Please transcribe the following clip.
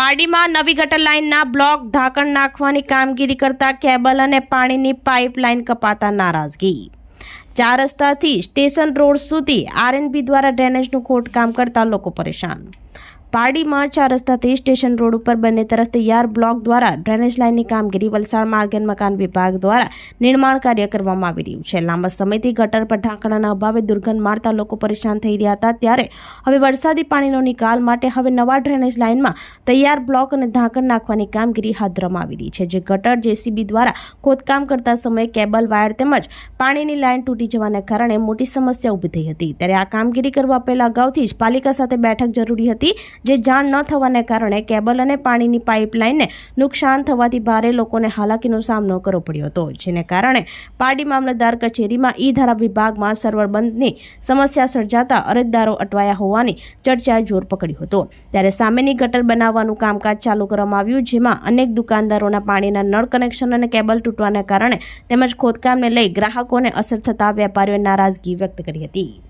પારડીમાં નવી ગટર લાઇનના બ્લોક ઢાંકણ નાખવાની કામગીરી કરતા કેબલ અને પાણીની પાઇપલાઇન કપાતા નારાજગી. ચાર રસ્તાથી સ્ટેશન રોડ સુધી આરએનબી દ્વારા ડ્રેનેજનું ખોટકામ કરતા લોકો પરેશાન. પારડીમાં ચાર રસ્તાથી સ્ટેશન રોડ ઉપર બંને તરફ તૈયાર બ્લોક દ્વારા ડ્રેનેજ લાઇનની કામગીરી, વલસાડ માર્ગ અને મકાન વિભાગ દ્વારા નિર્માણ કાર્ય કરવામાં આવી રહ્યું છે. લાંબા સમયથી ગટર પર ઢાંકણાના અભાવે દુર્ગંધ મારતા લોકો પરેશાન થઈ રહ્યા હતા. ત્યારે હવે વરસાદી પાણીનો નિકાલ માટે હવે નવા ડ્રેનેજ લાઇનમાં તૈયાર બ્લોક અને ઢાંકણ નાખવાની કામગીરી હાથ ધરવામાં આવી રહી છે, જે ગટર, જેસીબી દ્વારા ખોદકામ કરતા સમયે કેબલ, વાયર તેમજ પાણીની લાઇન તૂટી જવાના કારણે મોટી સમસ્યા ઊભી થઈ હતી. ત્યારે આ કામગીરી કરવા પહેલા અગાઉથી જ પાલિકા સાથે બેઠક જરૂરી હતી. જે જાણ ન થવાને કારણે કેબલ અને પાણીની પાઇપલાઇનને નુકસાન થવાથી ભારે લોકોને હાલાકીનો સામનો કરવો પડ્યો હતો, જેને કારણે પારડી મામલતદાર કચેરીમાં ઈ ધારા વિભાગમાં સર્વર બંધની સમસ્યા સર્જાતા અરજદારો અટવાયા હોવાની ચર્ચાએ જોર પકડ્યું હતું. ત્યારે સામેની ગટર બનાવવાનું કામકાજ ચાલુ કરવામાં આવ્યું, જેમાં અનેક દુકાનદારોના પાણીના નળ કનેક્શન અને કેબલ તૂટવાને કારણે તેમજ ખોદકામને લઈ ગ્રાહકોને અસર થતા વેપારીઓએ નારાજગી વ્યક્ત કરી હતી.